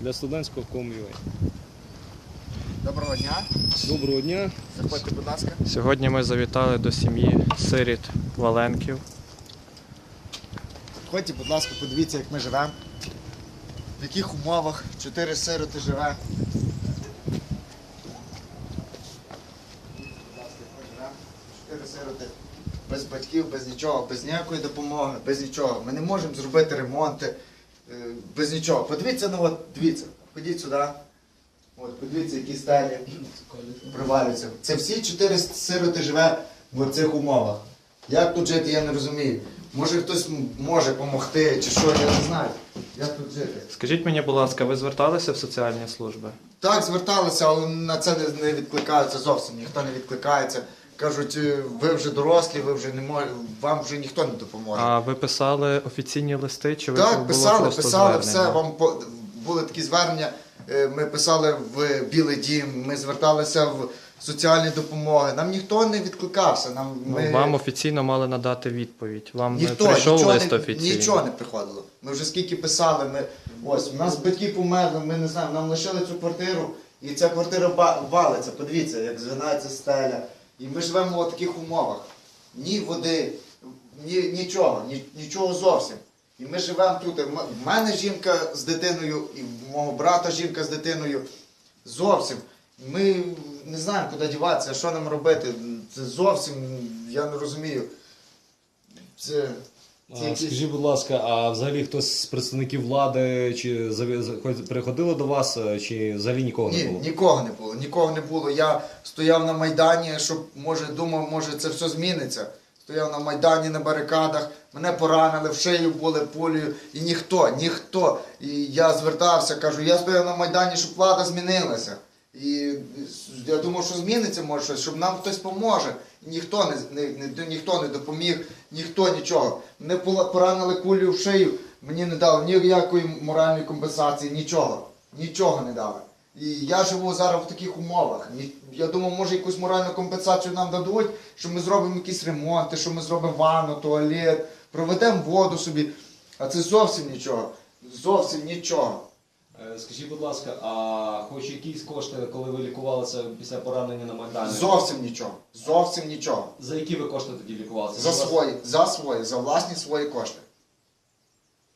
для студентського ком'ює. Доброго дня. Доброго дня. Заходьте, будь ласка. Сьогодні ми завітали до сім'ї сиріт Валенків. Заходьте, будь ласка, подивіться, як ми живемо. В яких умовах чотири сироти живе. Будь ласка, як. Чотири сироти. Без батьків, без нічого, без ніякої допомоги, без нічого. Ми не можемо зробити ремонти, е, без нічого. Подивіться, ну от, дивіться, ходіть сюди. От, подивіться, які стелі привалюються. Це всі чотири сироти живе в цих умовах. Як тут жити, я не розумію. Може хтось може допомогти, чи що, я не знаю. Як тут жити? Скажіть мені, будь ласка, ви зверталися в соціальні служби? Так, зверталися, але на це не, відкликаються зовсім. Ніхто не відкликається. Кажуть, «Е, ви вже дорослі, ви вже не можете, вам вже ніхто не допоможе. А ви писали офіційні листи, чи ви так, писали, писали звернення? все. Вам по- були такі звернення. е, Ми писали в Білий Дім, ми зверталися в соціальні допомоги. Нам ніхто не відкликався. Нам Ну, ми... Вам офіційно мали надати відповідь. Вам Ніхто, прийшов нічого, лист не, нічого не приходило. Ми вже скільки писали, ми ось у нас батьки померли, ми не знаємо, нам лишили цю квартиру, і ця квартира валиться. Подивіться, як згинається стеля. І ми живемо в таких умовах. Ні води, ні, нічого, ні, нічого зовсім. І ми живемо тут. В мене жінка з дитиною, і в мого брата жінка з дитиною. Зовсім. Ми не знаємо, куди діватися, що нам робити. Це зовсім, я не розумію. Це, А, Скажіть, будь ласка, а взагалі хтось з представників влади чи приходили до вас, е, чи взагалі нікого не Ні, було? нікого не було, нікого не було. Я стояв на Майдані, щоб, може, думав, може це все зміниться. Стояв на Майдані на барикадах, мене поранили, в шию були пулею, і ніхто, ніхто. І я звертався, кажу, я стояв на Майдані, щоб влада змінилася. І я думав, що зміниться може щось, щоб нам хтось поможе. І ніхто не, не, не, ніхто не допоміг, ніхто нічого. Мене поранили кулею в шию, мені не дали ніякої моральної компенсації, нічого. Нічого не дали. І я живу зараз в таких умовах. Я думав, може якусь моральну компенсацію нам дадуть, що ми зробимо якісь ремонти, що ми зробимо ванну, туалет, проведемо воду собі. А це зовсім нічого. Зовсім нічого. Е, Скажіть, будь ласка, а хоч якісь кошти, коли ви лікувалися після поранення на Майдані? Зовсім нічого. Зовсім нічого. За які ви кошти тоді лікувалися? За свої, за свої, за власні свої кошти.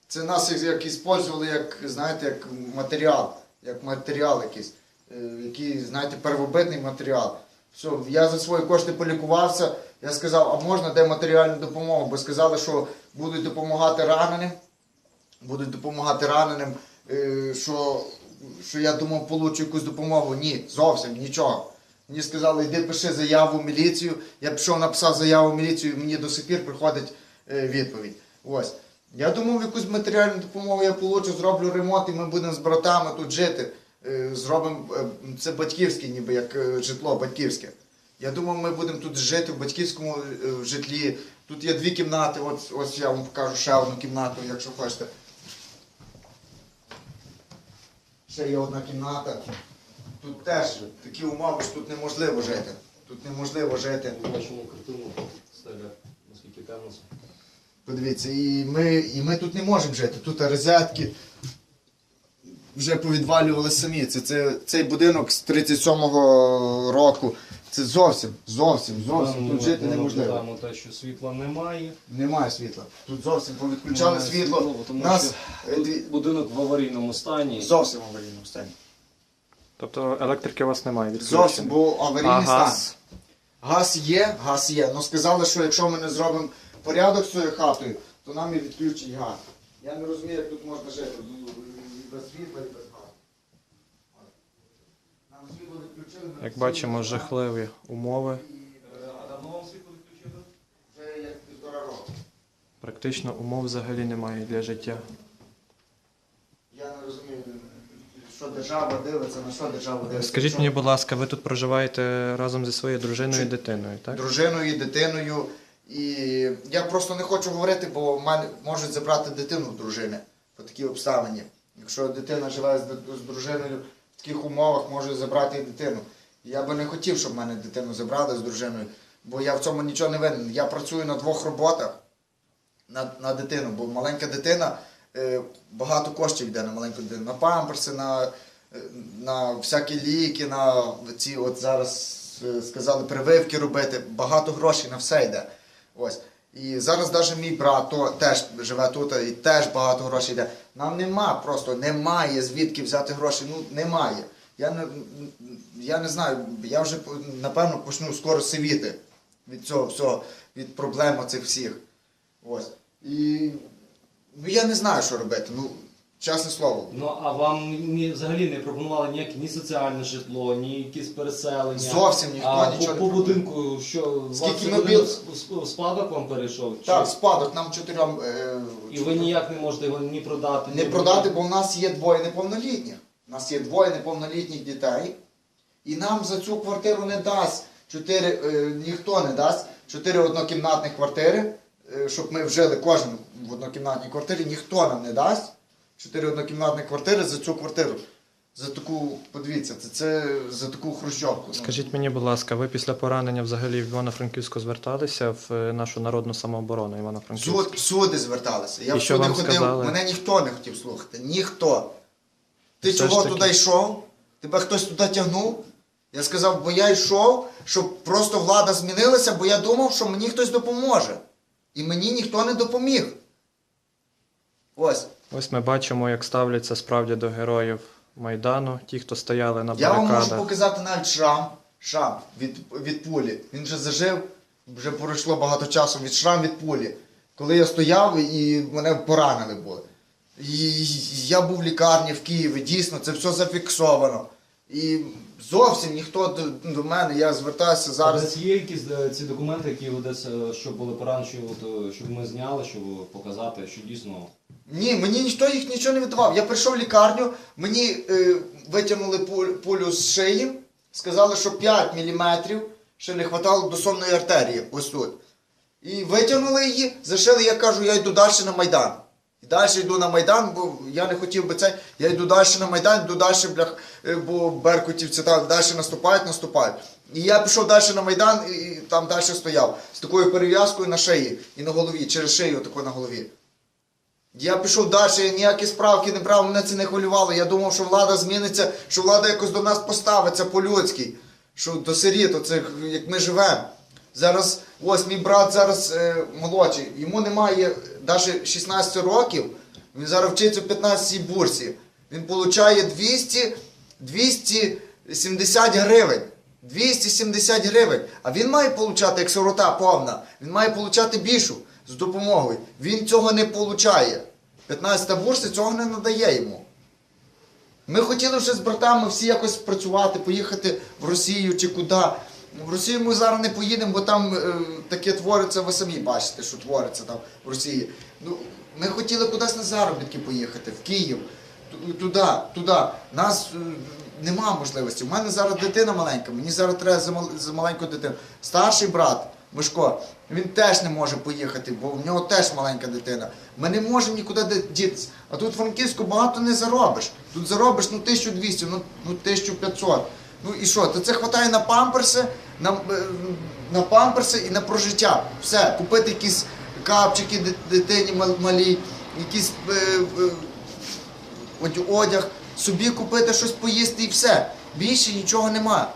Це нас як іспользували, як, знаєте, як матеріал, як матеріал якийсь, е, який, знаєте, первобитний матеріал. Все, я за свої кошти полікувався, я сказав, а можна де матеріальну допомогу, бо сказали, що будуть допомагати раненим, будуть допомагати раненим, е, що, що я думав, получу якусь допомогу. Ні, зовсім нічого. Мені сказали, йди пиши заяву в міліцію. Я пішов, написав заяву в міліцію, і мені до сих пір приходить е, відповідь. Ось. Я думав, якусь матеріальну допомогу я получу, зроблю ремонт, і ми будемо з братами тут жити. Е, Зробимо е, це батьківське, ніби як е, житло батьківське. Я думав, ми будемо тут жити в батьківському житлі. Тут є дві кімнати, ось, ось я вам покажу ще одну кімнату, якщо хочете. Ще є одна кімната. Тут теж такі умови, що тут неможливо жити. Тут неможливо жити. Бачимо картину наскільки темно. Подивіться, і ми, і ми тут не можемо жити. Тут розетки вже повідвалювали самі. Це, це, цей будинок з 37-го року. Це зовсім, зовсім, зовсім. Там Тут жити неможливо. наблюдаємо те, що світла немає. Немає світла. Тут зовсім повідключали Немає світло. світла, тому Нас що е, дві- Будинок в аварійному стані. зовсім в аварійному стані. Тобто електрики у вас немає відключено? Зовсім був аварійний А стан. газ? Газ є, газ є. Ну сказали, що якщо ми не зробимо порядок з цією хатою, то нам і відключать газ. Я не розумію, як тут можна жити. Ну, без світла, і без газу. Нам світло відключили. Як бачимо, жахливі умови. А давно вам світло відключили? Вже як півтора року. Практично умов взагалі немає для життя. Я не розумію, що держава дивиться, на що держава дивиться. Скажіть мені, будь ласка, ви тут проживаєте разом зі своєю дружиною і дитиною, так? дружиною і дитиною. І я просто не хочу говорити, бо в мене можуть забрати дитину в дружини по такій обставині. Якщо дитина живе з, дружиною в таких умовах, може забрати і дитину. Я би не хотів, щоб в мене дитину забрали з дружиною, бо я в цьому нічого не винен. Я працюю на двох роботах на, на дитину, бо маленька дитина е, багато коштів йде на маленьку дитину, на памперси, на, е, на всякі ліки, на ці от зараз е, сказали прививки робити. Багато грошей на все йде. Ось. І зараз навіть мій брат теж живе тут і теж багато грошей йде. Нам нема просто, немає звідки взяти гроші. Ну немає. Я не, я не знаю, я вже напевно почну скоро сивіти від цього всього, від проблем цих всіх. Ось. І ну, я не знаю, що робити. Ну, чесне слово. Ну а вам ні, взагалі не пропонували ніяке ні соціальне житло, ні якісь переселення. Зовсім ніхто а нічого по, не по будинку, що Скільки ми с- спадок вам перейшов? Чи- Так, спадок нам чотирьом. Е, І ви ніяк не можете його ні продати, не ні продати, бо в нас є двоє неповнолітніх. У нас є двоє неповнолітніх дітей. І нам за цю квартиру не дасть чотири, е, ніхто не дасть чотири однокімнатних квартири, е, щоб ми вжили кожен в однокімнатній квартирі, ніхто нам не дасть чотири однокімнатні квартири за цю квартиру. За таку, подивіться, це, це за таку хрущовку. Ну, Скажіть мені, будь ласка, ви після поранення взагалі в Івано-Франківську зверталися в е, нашу народну самооборону Івано-Франківську? Суд, всюди зверталися. Я І що всюди вам ходив, сказали? мене ніхто не хотів слухати. Ніхто. Ти Все ж чого таки. туди йшов? Тебе хтось туди тягнув? Я сказав, бо я йшов, щоб просто влада змінилася, бо я думав, що мені хтось допоможе. І мені ніхто не допоміг. Ось. Ось ми бачимо, як ставляться справді до героїв Майдану, ті, хто стояли на Я вам можу показати навіть шрам. Шрам від, від пулі. Він вже зажив, вже пройшло багато часу від шрам від пулі. Коли я стояв і мене поранили були. І я був в лікарні в Києві, дійсно, це все зафіксовано. І зовсім ніхто до, до мене, я звертаюся Зараз зараз. є якісь е, ці документи, які ви десь, е, що були поранені, е, щоб ми зняли, щоб показати, що дійсно Ні, мені ніхто їх нічого не видавав. Я прийшов в лікарню, мені е, витягнули пулю з шиї, сказали, що 5 мм ще не хватало до сонної артерії, ось тут. І витягнули її, зашили, я кажу, я йду далі на Майдан. І далі йду на Майдан, бо я не хотів би це. Я йду далі на Майдан, йду далі, блях, е, бо беркутівці там далі наступають, наступають. І я пішов далі на Майдан і, там далі стояв з такою перев'язкою на шиї і на голові, через шию таку на голові. Я пішов далі, ніякі справки не брав, мене це не хвилювало. Я думав, що влада зміниться, що влада якось до нас поставиться по-людськи, що до сиріт, оцих, як ми живемо. Зараз, ось мій брат зараз е, молодший, йому немає навіть 16 років, він зараз вчиться в 15 бурсі. Він отримує 200, 270 гривень. 270 гривень. А він має отримати, як сирота повна, він має отримати більшу з допомогою. Він цього не отримує. 15-та бурса цього не надає йому. Ми хотіли вже з братами всі якось працювати, поїхати в Росію чи куди. В Росію ми зараз не поїдемо, бо там е, таке твориться, ви самі бачите, що твориться там в Росії. Ну, ми хотіли кудись на заробітки поїхати, в Київ, туди, туди. Нас е, нема можливості. У мене зараз дитина маленька, мені зараз треба за, мал- за маленьку дитину. Старший брат Мишко, він теж не може поїхати, бо в нього теж маленька дитина. Ми не можемо нікуди дітися. А тут в Франківську багато не заробиш. Тут заробиш ну 1200, ну, ну 1500. Ну і що? То це вистачає на памперси, на, е, на памперси і на прожиття. Все, купити якісь капчики дитині мал- малій, якісь е, е, одяг, собі купити щось поїсти і все. Більше нічого нема.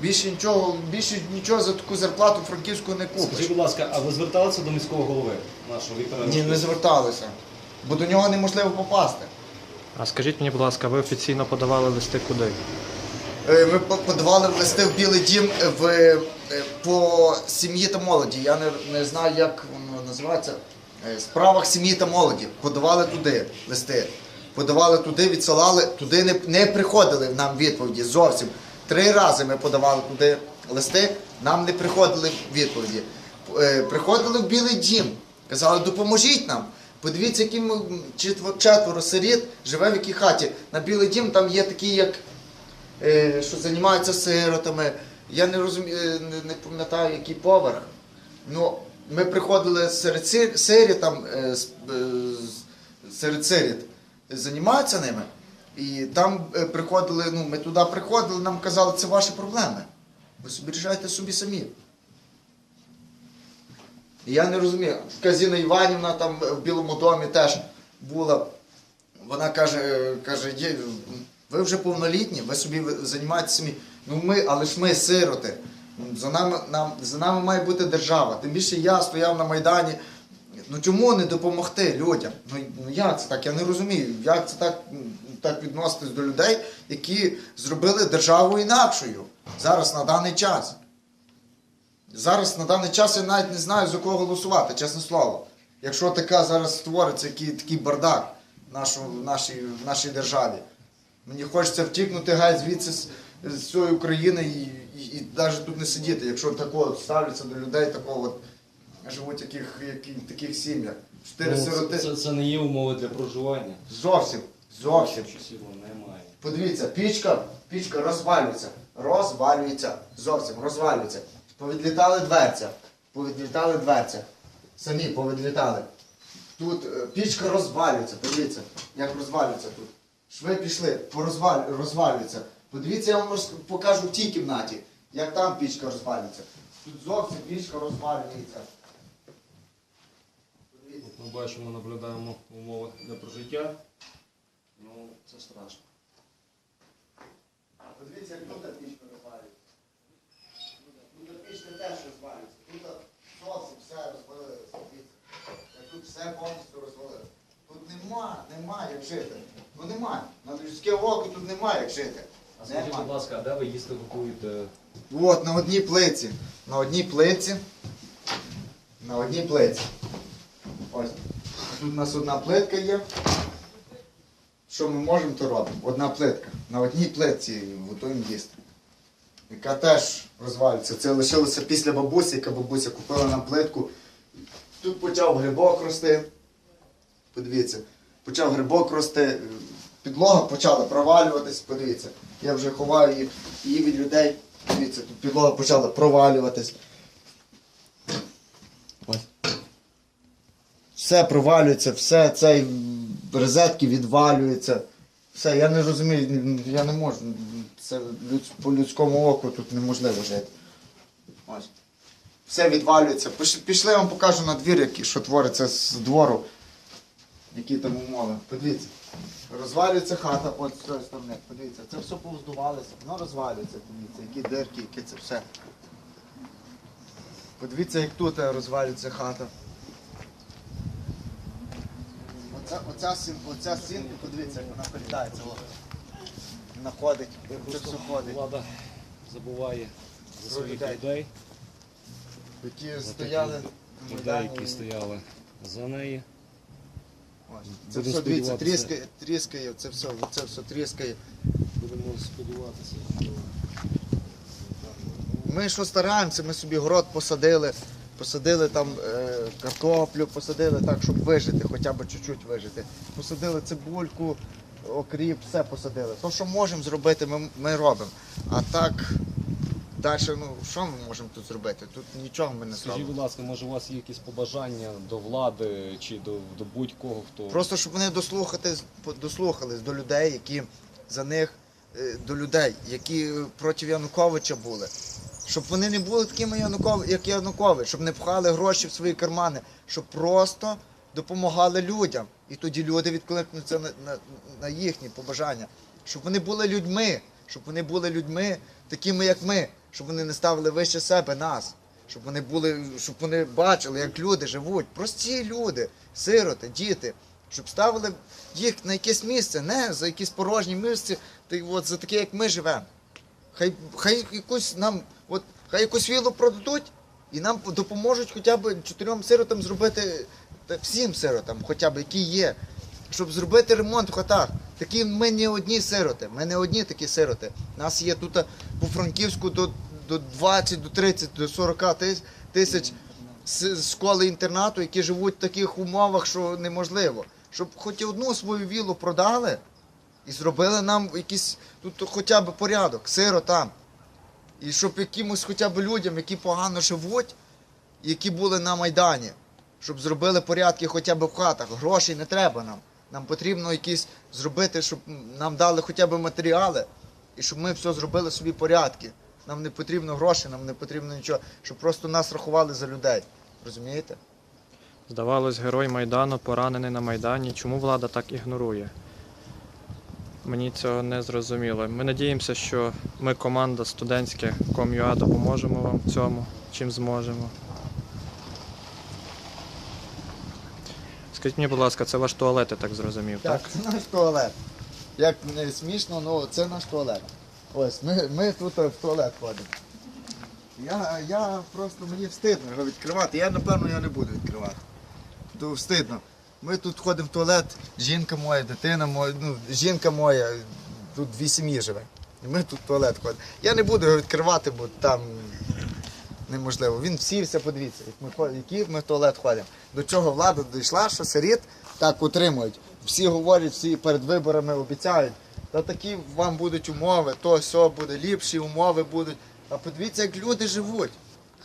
Більше нічого, більше нічого за таку зарплату франківську не купиш. Скажіть, будь ласка, а ви зверталися до міського голови нашого Віктора? Ні, не Януковича? зверталися. Бо до нього неможливо попасти. А скажіть мені, будь ласка, ви офіційно подавали листи куди? Е, Ми по- подавали листи в Білий Дім в, е, по сім'ї та молоді. Я не, не знаю, як воно називається. Е, Справах сім'ї та молоді. Подавали туди листи. Подавали туди, відсилали, туди не, не приходили нам відповіді зовсім. Три рази ми подавали туди листи, нам не приходили відповіді. Е, Приходили в Білий Дім, казали, допоможіть нам. Подивіться, які ми четверо, сиріт живе в якій хаті. На Білий Дім там є такі, як е, що займаються сиротами. Я не розумію, е, не, пам'ятаю, який поверх. Ну, ми приходили серед сир- сиріт, там, серед сиріт, займаються ними. І там е, приходили, ну, ми туди приходили, нам казали, це ваші проблеми. Ви собі рішайте собі самі. І я не розумію. Казіна Іванівна там в Білому домі теж була. вона каже, е, каже, ви вже повнолітні, ви собі займаєтеся самі. Ну ми, але ж ми сироти. За нами, нам, за нами має бути держава. Тим більше я стояв на Майдані. Ну чому не допомогти людям? Ну, ну як це так? Я не розумію. Як це так, так відноситись до людей, які зробили державу інакшою зараз на даний час. Зараз на даний час я навіть не знаю за кого голосувати, чесне слово. Якщо така зараз створиться який, такий бардак в, нашу, в, нашій, в нашій державі. Мені хочеться втікнути геть звідси з, з цієї України і, і, і навіть тут не сидіти, якщо тако от ставляться до людей, такого от живуть в яких, які, таких сім'ях. Чотири Ну, сироти. це, це не є умови для проживання. Зовсім, зовсім. Часів немає. Подивіться, пічка, пічка розвалюється. Розвалюється. Зовсім розвалюється. Повідлітали дверця. Повідлітали дверця. Самі повідлітали. Тут е, пічка розвалюється. Подивіться, як розвалюється тут. Шви пішли, порозвалю, розвалюється. Подивіться, я вам роз- покажу в тій кімнаті, як там пічка розвалюється. Тут зовсім пічка розвалюється. Ми бачимо, наблюдаємо умови для прожиття. Ну, це страшно. Подивіться, як тут пічка розвалюється. Тут пічка теж розвалюється. Тут зовсім все розвалилося. Як Тут все повністю розвалилося. Тут нема, нема як жити. Ну нема. На людське око тут нема як жити. А скажіть, будь ласка, а де ви їсти готуєте? От, на одній плиці. На одній плиці. На одній плиці. Ось. Тут у нас одна плитка є. Що ми можемо, то робимо. Одна плитка. На одній плитці готуємо їсти. Яка теж розвалюється. Це лишилося після бабусі, яка бабуся купила нам плитку. Тут почав грибок рости. Подивіться. Почав грибок рости. Підлога почала провалюватись. Подивіться. Я вже ховаю її, від людей. Дивіться, тут підлога почала провалюватись. Ось. Все провалюється, все цей розетки відвалюються. Все, я не розумію, я не можу. Це по людському оку тут неможливо жити. Ось. Все відвалюється. Піш- Пішли, я вам покажу на двір, що твориться з двору. Які там умови. Подивіться. Розвалюється хата, от з цієї сторони. Подивіться, це все повздувалося, воно розвалюється, подивіться, які дирки, які це все. Подивіться, як тут е, розвалюється хата. Оця, оця, сін, оця стінка, подивіться, як вона о. Вона це все ходить. Влада забуває за Про своїх людей. людей, Які стояли на людей, Майдані. які стояли за неї. Ось. Це Будемо все, дивіться, сподіватися. тріскає, тріскає, це все, це все тріскає. Будемо сподіватися, Ми що стараємося, ми собі город посадили, посадили там е, картоплю, посадили так, щоб вижити, хоча б чуть-чуть вижити. Посадили цибульку, окріп, все посадили. То, що можемо зробити, ми, ми робимо. А так, далі, ну, що ми можемо тут зробити? Тут нічого ми не Скажіть, будь ласка, може у вас є якісь побажання до влади чи до, до будь-кого, хто Просто щоб вони дослухатись, дослухались до людей, які за них, е, до людей, які проти Януковича були. Щоб вони не були такими як Янукович, щоб не пхали гроші в свої кармани, щоб просто допомагали людям. І тоді люди відкликнуться на, на, на їхні побажання. Щоб вони були людьми, щоб вони були людьми, такими як ми, щоб вони не ставили вище себе нас. Щоб вони були, щоб вони бачили, як люди живуть. Прості люди, сироти, діти, щоб ставили їх на якесь місце, не за якісь порожні місця, та от за таке, як ми живемо. Хай, хай якусь нам, хай якусь вілу продадуть і нам допоможуть хоча б чотирьом сиротам зробити всім сиротам, хоча б які є, щоб зробити ремонт в хатах. Такі ми не одні сироти, ми не одні такі сироти. Нас є тут по Франківську до, до 20, до 30, до 40 тисяч школи інтернату, які живуть в таких умовах, що неможливо. Щоб хоч одну свою вілу продали і зробили нам якийсь тут хоча б порядок, сиротам. І щоб якимось хоча б людям, які погано живуть, які були на Майдані, щоб зробили порядки хоча б в хатах. Грошей не треба нам. Нам потрібно якісь зробити, щоб нам дали хоча б матеріали, і щоб ми все зробили собі порядки. Нам не потрібно грошей, нам не потрібно нічого, щоб просто нас рахували за людей. Розумієте? Здавалось, герой Майдану поранений на Майдані. Чому влада так ігнорує? Мені цього не зрозуміло. Ми надіємося, що ми, команда студентська Ком'юа, допоможемо вам в цьому, чим зможемо. Скажіть мені, будь ласка, це ваш туалет, я так зрозумів, так? Так, це наш туалет. Як не смішно, ну це наш туалет. Ось, ми, ми тут в туалет ходимо. Я, я просто мені встидно його відкривати. Я напевно його не буду відкривати. То встидно. Ми тут ходимо в туалет, жінка моя, дитина моя, ну, жінка моя, тут дві сім'ї живе. І ми тут в туалет ходимо. Я не буду його відкривати, бо там неможливо. Він всівся, подивіться, як ми, ход- які ми в туалет ходимо. До чого влада дійшла, що сиріт так утримують. Всі говорять, всі перед виборами обіцяють. Та такі вам будуть умови, то все буде, ліпші умови будуть. А подивіться, як люди живуть.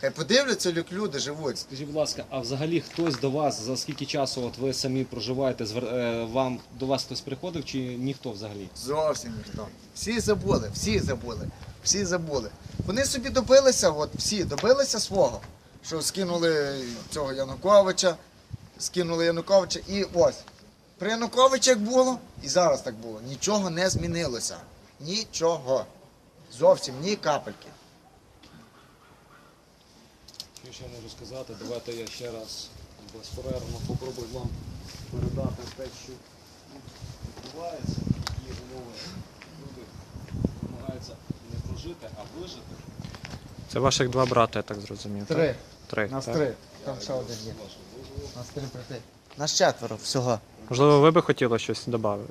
Хай подивляться, як люди живуть. Скажіть, будь ласка, а взагалі хтось до вас за скільки часу от ви самі проживаєте, е, вам до вас хтось приходив чи ніхто взагалі? Зовсім ніхто. Всі забули, всі забули, всі забули. Вони собі добилися, от всі добилися свого, що скинули цього Януковича, скинули Януковича і ось. При Януковичі як було, і зараз так було. Нічого не змінилося. Нічого. Зовсім ні капельки. Що ще можу сказати? Давайте я ще раз безперервно попробую вам передати те, що тут відбувається, які умови люди намагаються не прожити, а вижити. Це ваших два брати, я так зрозумів. Так? Три. Три. Нас так? три. Там ще один є. Нас три брати. Нас четверо всього. Можливо, ви би хотіли щось додати?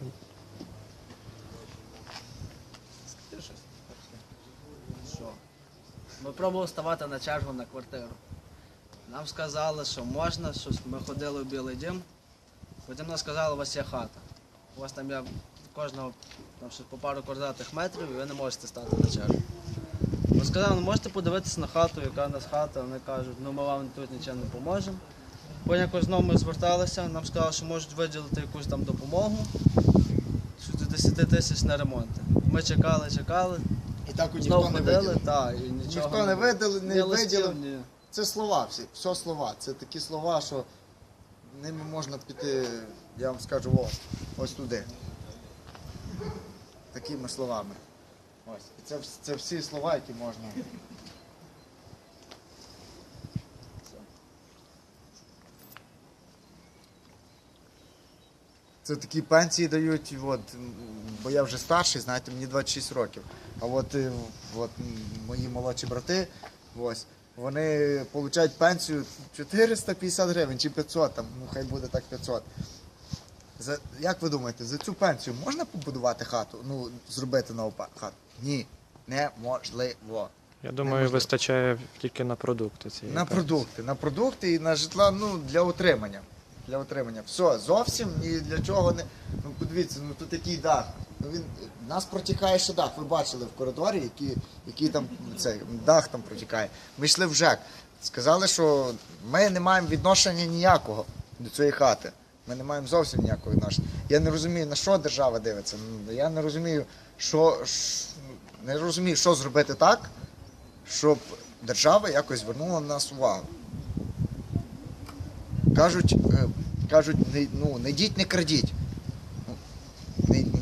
Що? Ми пробували ставати на чергу на квартиру. Нам сказали, що можна, що ми ходили в Білий дім. Потім нам сказали, у вас є хата. У вас там є кожного там, щось по пару квадратних метрів, і ви не можете стати на чергу. Ми сказали, ну можете подивитися на хату, яка у нас хата. Вони кажуть, ну ми вам тут нічим не поможемо. Потім якось знову ми зверталися, нам сказали, що можуть виділити якусь там допомогу. Що до 10 тисяч на ремонти. Ми чекали, чекали. І так у ніхто не ходили, виділив. так, і нічого Ніхто не видали, не листів, виділив. ні. Це слова всі, все слова. Це такі слова, що ними можна піти, я вам скажу, ось, ось туди. Такими словами. Ось. І це, вс- це всі слова, які можна. Це такі пенсії дають, от, м, бо я вже старший, знаєте, мені 26 років. А от, е, от мої молодші брати, ось, вони отримують пенсію 450 гривень чи 500, там, ну хай буде так 500. За, як ви думаєте, за цю пенсію можна побудувати хату? Ну, зробити нову хату? Ні, неможливо. Я думаю, Неможливо. вистачає тільки на продукти цієї. На пенсії. продукти, на продукти і на житла ну, для утримання. Для утримання. Все, зовсім ні для чого не. Ну подивіться, ну тут який дах. Ну він у нас протікає ще дах. Ви бачили в коридорі, який, який там цей дах там протікає. Ми йшли в ЖЕК. Сказали, що ми не маємо відношення ніякого до цієї хати. Ми не маємо зовсім ніякого відношення. Я не розумію, на що держава дивиться. Ну, Я не розумію, що, не розумію, що зробити так, щоб держава якось звернула на нас увагу. Кажуть, е, кажуть, ну, не йдіть, не крадіть. Ну,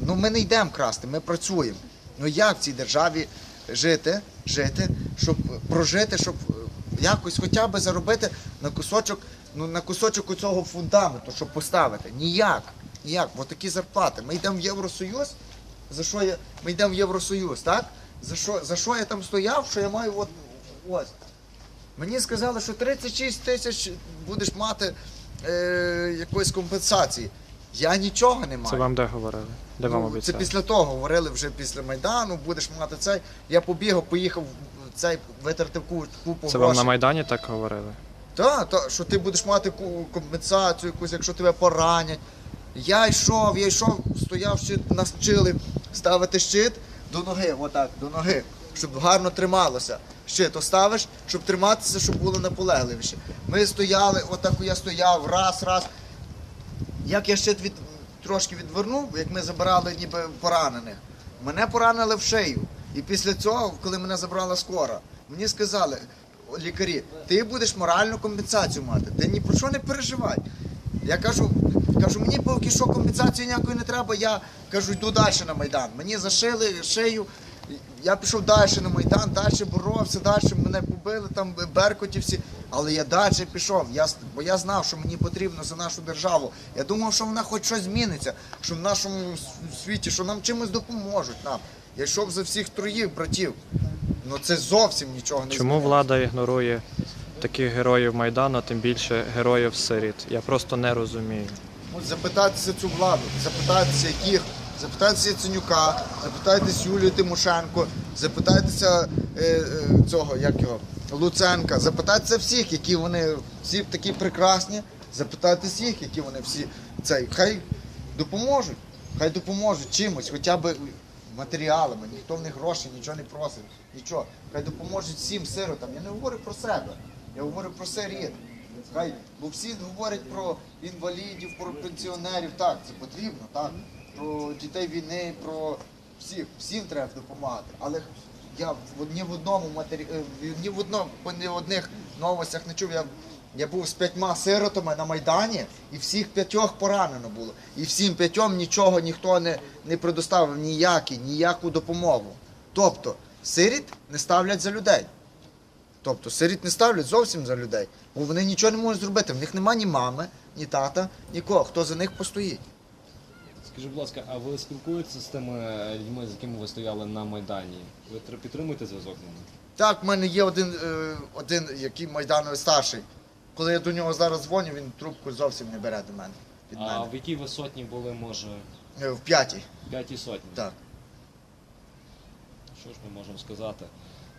ну ми не йдемо красти, ми працюємо. Ну як в цій державі жити, жити, щоб прожити, щоб е, якось хоча б заробити на кусочок, ну, на кусочок цього фундаменту, щоб поставити. Ніяк. Ніяк. Бо такі зарплати. Ми йдемо в Євросоюз. За що я. Ми йдемо в Євросоюз, так? За що, за що я там стояв, що я маю от ось. Мені сказали, що 36 тисяч будеш мати е, якоїсь компенсації. Я нічого не маю. Це вам де говорили? Де вам Ну, це обіцяли? після того говорили вже після Майдану, будеш мати цей. Я побігав, поїхав в цей витратив ку- купу Це вам грошей. на Майдані так говорили? Так, та, що ти будеш мати ку- компенсацію якусь, якщо тебе поранять. Я йшов, я йшов, стояв, щит, нас вчили ставити щит до ноги, отак, до ноги, щоб гарно трималося. Щит оставиш, щоб триматися, щоб було наполегливіше. Ми стояли, отак я стояв, раз, раз. Як я щит від, трошки відвернув, як ми забирали ніби поранених, мене поранили в шию. І після цього, коли мене забрала скора, мені сказали, лікарі, ти будеш моральну компенсацію мати, ти ні про що не переживай. Я кажу, Кажу, мені поки що компенсації ніякої не треба, я кажу, йду далі на Майдан. Мені зашили шию, я пішов далі на Майдан, далі боровся, далі мене побили, там беркуті всі. Але я далі пішов, я, бо я знав, що мені потрібно за нашу державу. Я думав, що вона хоч щось зміниться, що в нашому світі, що нам чимось допоможуть нам. Я йшов за всіх троїх братів. Ну це зовсім нічого не Чому змінило. влада ігнорує таких героїв Майдану, тим більше героїв сиріт? Я просто не розумію. От запитайтеся цю владу, запитайтеся яких, запитайтеся Яценюка, запитайтеся Юлію Тимошенко, запитайтеся е, е, цього, як його, Луценка, запитайтеся всіх, які вони всі такі прекрасні, запитайтеся їх, які вони всі цей. Хай допоможуть, хай допоможуть чимось, хоча б матеріалами, ніхто в них грошей, нічого не просить, нічого. Хай допоможуть всім сиротам. Я не говорю про себе, я говорю про сиріт. Хай, бо всі говорять про інвалідів, про пенсіонерів. Так, це потрібно, так. Про дітей війни, про всіх, всім треба допомагати. Але я в- ні в одному матері... е, ні в одному, ні в одних новостях не чув. Я, я був з п'ятьма сиротами на Майдані, і всіх п'ятьох поранено було. І всім п'ятьом нічого ніхто не, не предоставив ніякі, ніяку допомогу. Тобто, сиріт не ставлять за людей. Тобто сиріт не ставлять зовсім за людей, бо вони нічого не можуть зробити. В них нема ні мами, ні тата, нікого, хто за них постоїть. Скажіть, будь ласка, а ви спілкуєтеся з тими людьми, з якими ви стояли на Майдані? Ви підтримуєте зв'язок з ними? Так, в мене є один, е, один який майдановий старший. Коли я до нього зараз дзвоню, він трубку зовсім не бере до мене. Від А мене. в якій ви сотні були, може, Е, В п'ятій. в п'ятій сотні? Так. Що ж ми можемо сказати?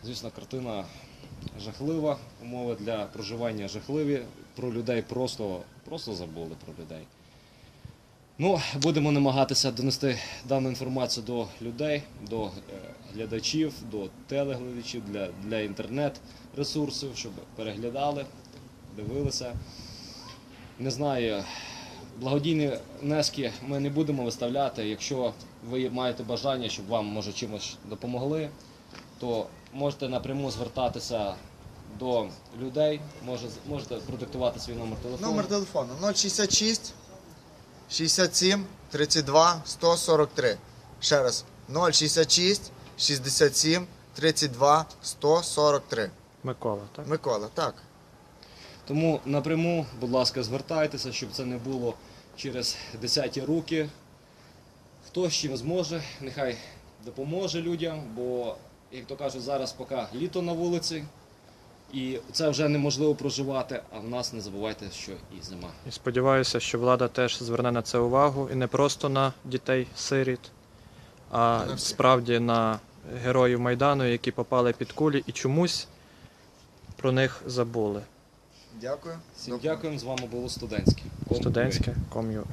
Звісно, картина жахлива, умови для проживання жахливі. Про людей просто, просто забули про людей. Ну, будемо намагатися донести дану інформацію до людей, до е, глядачів, до телеглядачів, для, для інтернет-ресурсів, щоб переглядали, дивилися. Не знаю, благодійні внески ми не будемо виставляти. Якщо ви маєте бажання, щоб вам може чимось допомогли, то можете напряму звертатися до людей, може, можете продиктувати свій номер телефону. Номер телефону 066 67 32 143. Ще раз 066 67 32 143. Микола, так? Микола, так. Тому напряму, будь ласка, звертайтеся, щоб це не було через десяті руки. Хто з чим зможе, нехай допоможе людям, бо, як то кажуть, зараз поки літо на вулиці, і це вже неможливо проживати, а в нас не забувайте, що і зима. І сподіваюся, що влада теж зверне на це увагу і не просто на дітей-сиріт, а На справді на героїв Майдану, які попали під кулі і чомусь про них забули. Дякую. Всім дякуємо, з вами було студентське. Студентське Ком.ua.